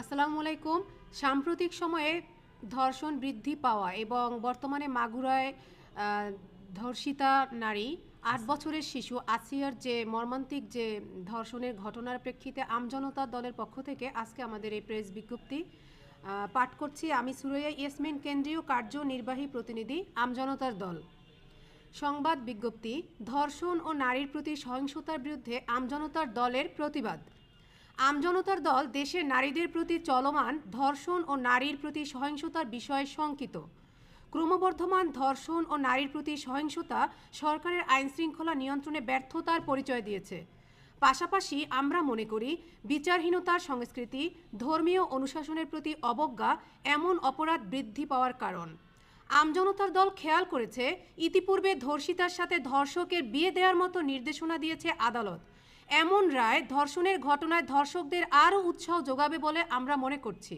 আসসালামু আলাইকুম। সাম্প্রতিক সময়ে ধর্ষণ বৃদ্ধি পাওয়া এবং বর্তমানে মাগুরায় ধর্ষিতা নারী আট বছরের শিশু আসিয়ার যে মর্মান্তিক যে ধর্ষণের ঘটনার প্রেক্ষিতে আমজনতা দলের পক্ষ থেকে আজকে আমাদের এই প্রেস বিজ্ঞপ্তি পাঠ করছি। আমি সুরৈয়া ইয়াসমিন কেন্দ্রীয় কার্যনির্বাহী প্রতিনিধি আমজনতার দল। সংবাদ বিজ্ঞপ্তি ধর্ষণ ও নারীর প্রতি সহিংসতার বিরুদ্ধে আমজনতার দলের প্রতিবাদ। আমজনতার দল দেশের নারীদের প্রতি চলমান ধর্ষণ ও নারীর প্রতি সহিংসতার বিষয়ে শঙ্কিত। ক্রমবর্ধমান ধর্ষণ ও নারীর প্রতি সহিংসতা সরকারের আইনশৃঙ্খলা নিয়ন্ত্রণে ব্যর্থতার পরিচয় দিয়েছে। পাশাপাশি আমরা মনে করি, বিচারহীনতার সংস্কৃতি, ধর্মীয় অনুশাসনের প্রতি অবজ্ঞা এমন অপরাধ বৃদ্ধি পাওয়ার কারণ। আমজনতার দল খেয়াল করেছে, ইতিপূর্বে ধর্ষিতার সাথে ধর্ষকের বিয়ে দেওয়ার মতো নির্দেশনা দিয়েছে আদালত। এমন রায় ধর্ষণের ঘটনায় ধর্ষকদের আরও উৎসাহ যোগাবে বলে আমরা মনে করছি।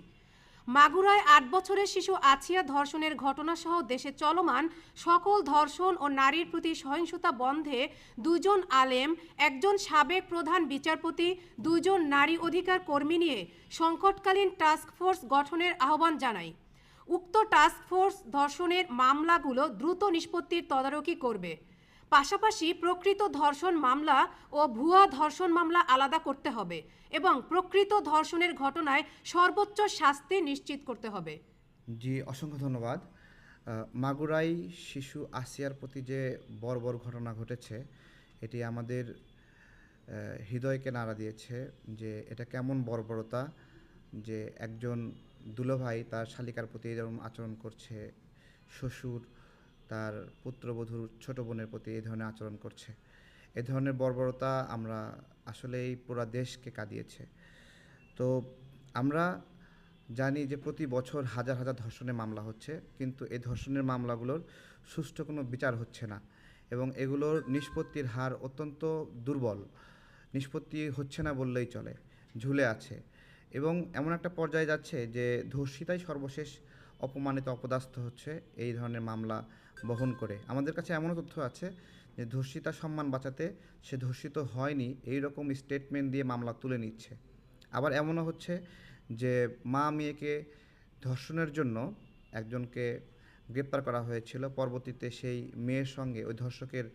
মাগুরায় আট বছরের শিশু আছিয়া ধর্ষণের ঘটনাসহ দেশে চলমান সকল ধর্ষণ ও নারীর প্রতি সহিংসতা বন্ধে দুজন আলেম, একজন সাবেক প্রধান বিচারপতি, দুজন নারী অধিকার কর্মী নিয়ে সংকটকালীন টাস্ক ফোর্স গঠনের আহ্বান জানাই। উক্ত টাস্ক ফোর্স ধর্ষণের মামলাগুলো দ্রুত নিষ্পত্তির তদারকি করবে। পাশাপাশি প্রকৃত ধর্ষণ মামলা ও ভুয়া ধর্ষণ মামলা আলাদা করতে হবে এবং প্রকৃত ধর্ষণের ঘটনায় সর্বোচ্চ শাস্তি নিশ্চিত করতে হবে। জি, অসংখ্য ধন্যবাদ। মাগুরাই শিশু আসিয়ার প্রতি যে বর্বর ঘটনা ঘটেছে, এটি আমাদের হৃদয়কে নাড়া দিয়েছে যে এটা কেমন বর্বরতা যে একজন দুলোভাই তার শালিকার প্রতি এরকম আচরণ করছে, শ্বশুর তার পুত্রবধূর ছোট বোনের প্রতি এই ধরনের আচরণ করছে। এ ধরনের বর্বরতা আমরা আসলেই পুরা দেশকে কাঁদিয়েছে। তো আমরা জানি যে প্রতি বছর হাজার হাজার ধর্ষণের মামলা হচ্ছে, কিন্তু এই ধর্ষণের মামলাগুলোর সুষ্ঠু কোনো বিচার হচ্ছে না এবং এগুলোর নিষ্পত্তির হার অত্যন্ত দুর্বল। নিষ্পত্তি হচ্ছে না বললেই চলে, ঝুলে আছে। এবং এমন একটা পর্যায়ে যাচ্ছে যে ধর্ষিতাই সর্বশেষ অপমানিত অপদাস্ত হচ্ছে এই ধরনের মামলা বহন করে। আমাদের কাছে এমনও তথ্য আছে যে ধর্ষিতা সম্মান বাঁচাতে সে ধর্ষিত হয়নি এই রকম স্টেটমেন্ট দিয়ে মামলা তুলে নিচ্ছে। আবার এমনও হচ্ছে যে মা মেয়েকে ধর্ষণের জন্য একজনকে গ্রেপ্তার করা হয়েছিল, পরবর্তীতে সেই মেয়ের সঙ্গে ওই ধর্ষকের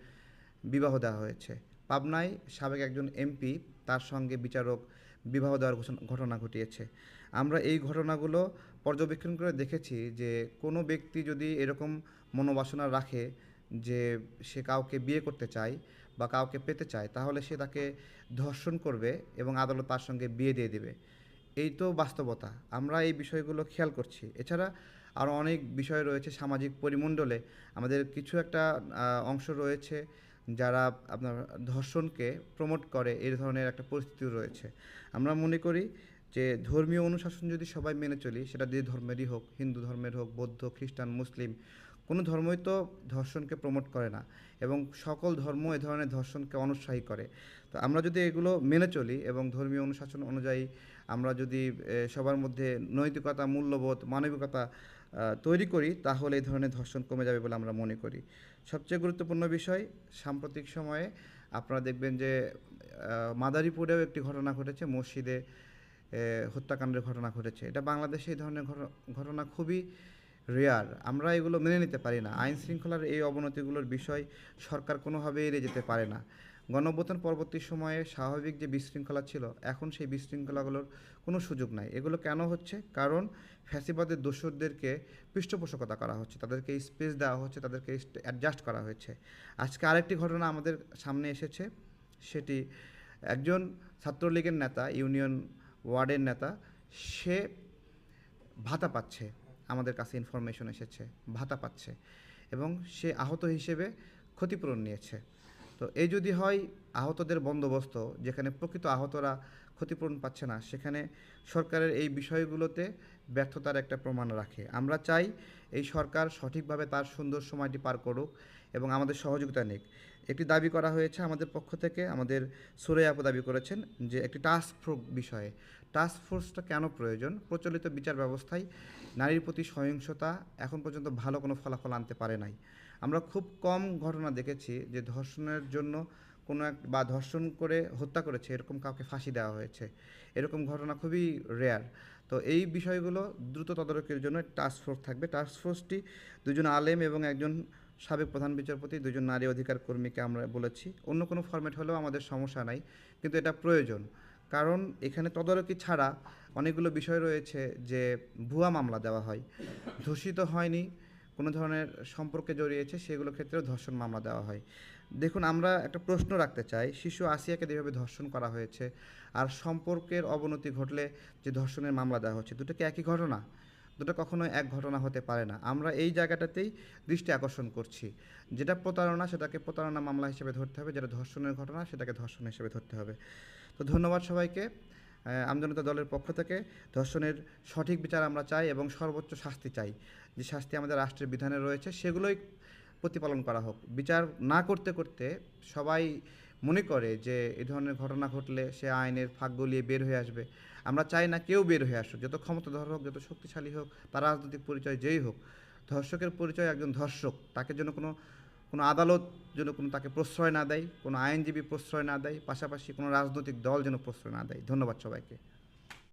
বিবাহ দেওয়া হয়েছে। পাবনায় সাবেক একজন এমপি, তার সঙ্গে বিচারক বিবাহ দেওয়ার ঘটনা ঘটিয়েছে। আমরা এই ঘটনাগুলো পর্যবেক্ষণ করে দেখেছি যে কোনো ব্যক্তি যদি এরকম মনোবাসনা রাখে যে সে কাউকে বিয়ে করতে চায় বা কাউকে পেতে চায়, তাহলে সে তাকে ধর্ষণ করবে এবং আদালত তার সঙ্গে বিয়ে দিয়ে দেবে। এই তো বাস্তবতা। আমরা এই বিষয়গুলো খেয়াল করছি। এছাড়া আরও অনেক বিষয় রয়েছে সামাজিক পরিমণ্ডলে। আমাদের কিছু একটা অংশ রয়েছে যারা আপনার ধর্ষণকে প্রমোট করে এই ধরনের একটা পরিস্থিতি রয়েছে। আমরা মনে করি যে ধর্মীয় অনুশাসন যদি সবাই মেনে চলি, সেটা যে ধর্মেরই হোক, হিন্দু ধর্মের হোক, বৌদ্ধ, খ্রিস্টান, মুসলিম কোনো ধর্মই তো ধর্ষণকে প্রমোট করে না এবং সকল ধর্ম এ ধরনের ধর্ষণকে অনুৎসাহী করে। তো আমরা যদি এগুলো মেনে চলি এবং ধর্মীয় অনুশাসন অনুযায়ী আমরা যদি সবার মধ্যে নৈতিকতা, মূল্যবোধ, মানবিকতা তৈরি করি, তাহলে এই ধরনের ধর্ষণ কমে যাবে বলে আমরা মনে করি। সবচেয়ে গুরুত্বপূর্ণ বিষয়, সাম্প্রতিক সময়ে আপনারা দেখবেন যে মাদারীপুরেও একটি ঘটনা ঘটেছে, মসজিদে হত্যাকাণ্ডের ঘটনা ঘটেছে। এটা বাংলাদেশে এই ধরনের ঘট- ঘটনা খুবই রেয়ার। আমরা এগুলো মেনে নিতে পারি না। আইন শৃঙ্খলার এই অবনতিগুলোর বিষয় সরকার কোনোভাবেই এড়িয়ে যেতে পারে না। গণঅভ্যুত্থান পরবর্তী সময়ে স্বাভাবিক যে বিশৃঙ্খলা ছিল, এখন সেই বিশৃঙ্খলাগুলোর কোনো সুযোগ নাই। এগুলো কেন হচ্ছে? কারণ ফ্যাসিবাদের দোষরদেরকে পৃষ্ঠপোষকতা করা হচ্ছে, তাদেরকে স্পেস দেওয়া হচ্ছে, তাদেরকে অ্যাডজাস্ট করা হয়েছে। আজকে আরেকটি ঘটনা আমাদের সামনে এসেছে। সেটি একজন ছাত্রলীগের নেতা, ইউনিয়ন ওয়ার্ডের নেতা, সে ভাতা পাচ্ছে। আমাদের কাছে ইনফরমেশন এসেছে, ভাতা পাচ্ছে এবং সে আহত হিসেবে ক্ষতিপূরণ নিয়েছে। তো এই যদি হয়, আহতদের বন্দোবস্ত, যেখানে প্রকৃত আহতরা ক্ষতিপূরণ পাচ্ছে না, সেখানে সরকারের এই বিষয়গুলোতে ব্যর্থতার একটা প্রমাণ রাখে। আমরা চাই এই সরকার সঠিকভাবে তার সুন্দর সময়টি পার করুক এবং আমাদের সহযোগিতা নিক। একটি দাবি করা হয়েছে আমাদের পক্ষ থেকে, আমাদের সুরে আপু দাবি করেছেন যে একটি টাস্ক ফোর্স বিষয়ে। টাস্ক ফোর্সটা কেন প্রয়োজন? প্রচলিত বিচার ব্যবস্থায় নারীর প্রতি সহিংসতা এখন পর্যন্ত ভালো কোনো ফলাফল আনতে পারে নাই। আমরা খুব কম ঘটনা দেখেছি যে ধর্ষণের জন্য কোনো এক বা ধর্ষণ করে হত্যা করেছে এরকম কাউকে ফাঁসি দেওয়া হয়েছে। এরকম ঘটনা খুবই রেয়ার তো এই বিষয়গুলো দ্রুত তদারকির জন্য টাস্ক ফোর্স থাকবে। টাস্ক ফোর্সটি দুজন আলেম এবং একজন সাবেক প্রধান বিচারপতি দুজন নারী অধিকার কর্মীকে আমরা বলেছি। অন্য কোনো ফরম্যাট হলেও আমাদের সমস্যা নাই, কিন্তু এটা প্রয়োজন। কারণ এখানে তদারকি ছাড়া অনেকগুলো বিষয় রয়েছে যে ভুয়া মামলা দেওয়া হয়, ধর্ষিত হয়নি, কোনো ধরনের সম্পর্কে জড়িয়েছে, সেগুলো ক্ষেত্রেও ধর্ষণ মামলা দেওয়া হয়। দেখুন, আমরা একটা প্রশ্ন রাখতে চাই, শিশু আসিয়াকে যেভাবে ধর্ষণ করা হয়েছে, আর সম্পর্কের অবনতি ঘটলে যে ধর্ষণের মামলা দেওয়া হচ্ছে, দুটো কি একই ঘটনা? দুটো কখনো এক ঘটনা হতে পারে না। আমরা এই জায়গাটাতেই দৃষ্টি আকর্ষণ করছি। যেটা প্রতারণা, সেটাকে প্রতারণা মামলা হিসেবে ধরতে হবে। যেটা ধর্ষণের ঘটনা, সেটাকে ধর্ষণ হিসেবে ধরতে হবে। তো ধন্যবাদ সবাইকে। আমজনতা দলের পক্ষ থেকে ধর্ষণের সঠিক বিচার আমরা চাই এবং সর্বোচ্চ শাস্তি চাই। যে শাস্তি আমাদের রাষ্ট্রের বিধানে রয়েছে, সেগুলোই প্রতিপালন করা হোক। বিচার না করতে করতে সবাই মনে করে যে এই ধরনের ঘটনা ঘটলে সে আইনের ফাঁক গলিয়ে বের হয়ে আসবে। আমরা চাই না কেউ বের হয়ে আসুক, যত ক্ষমতাধর হোক, যত শক্তিশালী হোক, তার রাজনৈতিক পরিচয় যেই হোক, ধর্ষকের পরিচয় একজন ধর্ষক, তাকে যেন কোনো কোনো আদালত যেন কোনো তাকে প্রশ্রয় না দেয়, কোনো আইনজীবী প্রশ্রয় না দেয়, পাশাপাশি কোনো রাজনৈতিক দল যেন প্রশ্রয় না দেয়। ধন্যবাদ সবাইকে।